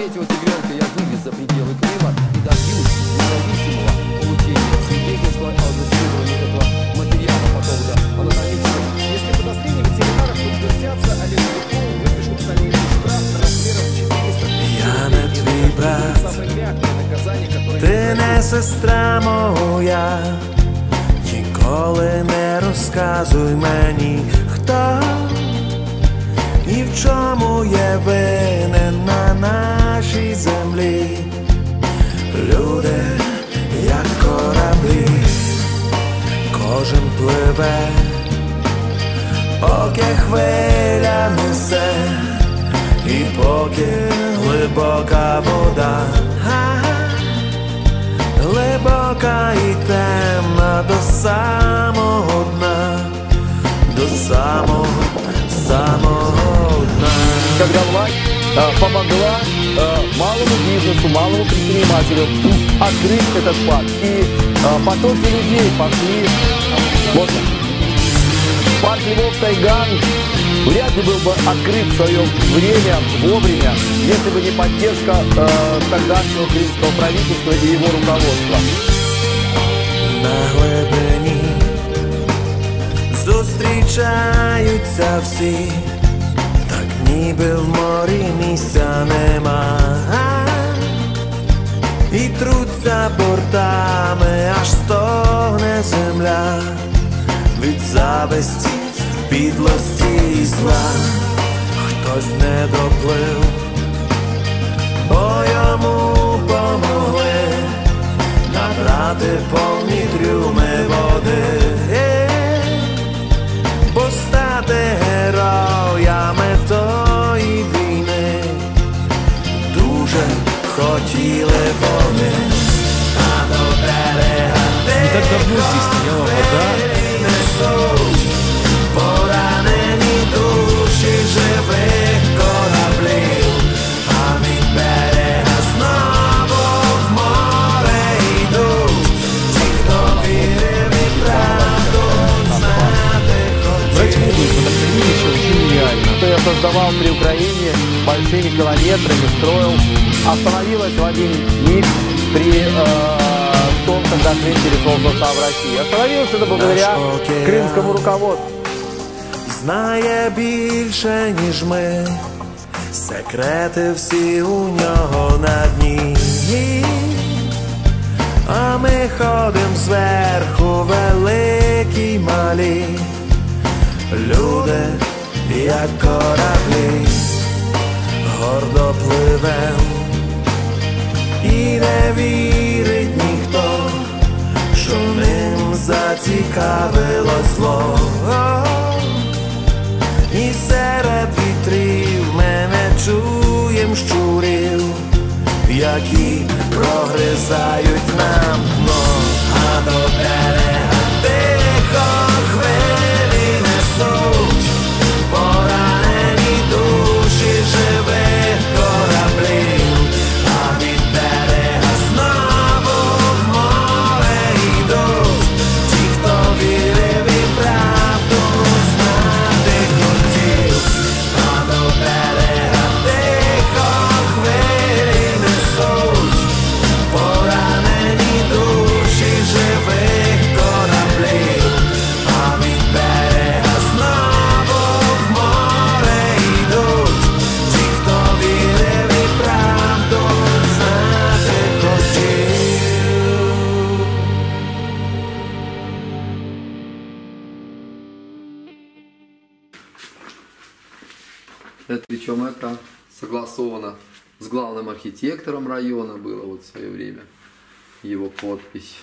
третьего тигренка я вывез за пределы Крыма и добился независимого получения свидетельства о засиловании этого материала по поводу анатомического. Если подозрения ветеринаров подтвердятся, Олегу Зубкову выпишут солидный штраф размером 400 тысяч Я не твій брат, Самое мягкое наказание, которое... ти не сестра моя, ніколи не розказуй мені, хто пливе, поки хвиля несе, і поки глибока вода, Ага, глибока і темна до самого дна, до самого, самого дна. Когда власть э, помогла э, малому бизнесу, малому предпринимателю открыть этот парк. И э, потоки людей пошли. Вот парк Львов Тайган вряд ли был бы открыт в свое время, вовремя, если бы не поддержка э, тогдашнего крымского правительства и его руководства. на глибині зустрічаються всі, так ніби в морі місця нема. І труться бортами, аж стогне земля від Зависті, підлості і зла. Хтось не доплив, бо йому помогли набрати повні трюми води, бо стати героями тої війни дуже хотіли вони, а до берега так давно стояла вода. Создавал при Украине большими километрами, строил, остановилась в один миг при э, том, когда Крым перешел в состав России. Остановилось это благодаря Наш океан. крымскому руководству. знає більше, ніж ми, секрети всі у нього на дні. А ми ходим зверху великі й малі, люди, як кораблі, гордо пливем, і не вірить Ним зацікавилось зло. І серед вітрів мене чуєм щурів, які прогризають нам Это причем это согласовано с главным архитектором района было вот в свое время. Его подпись.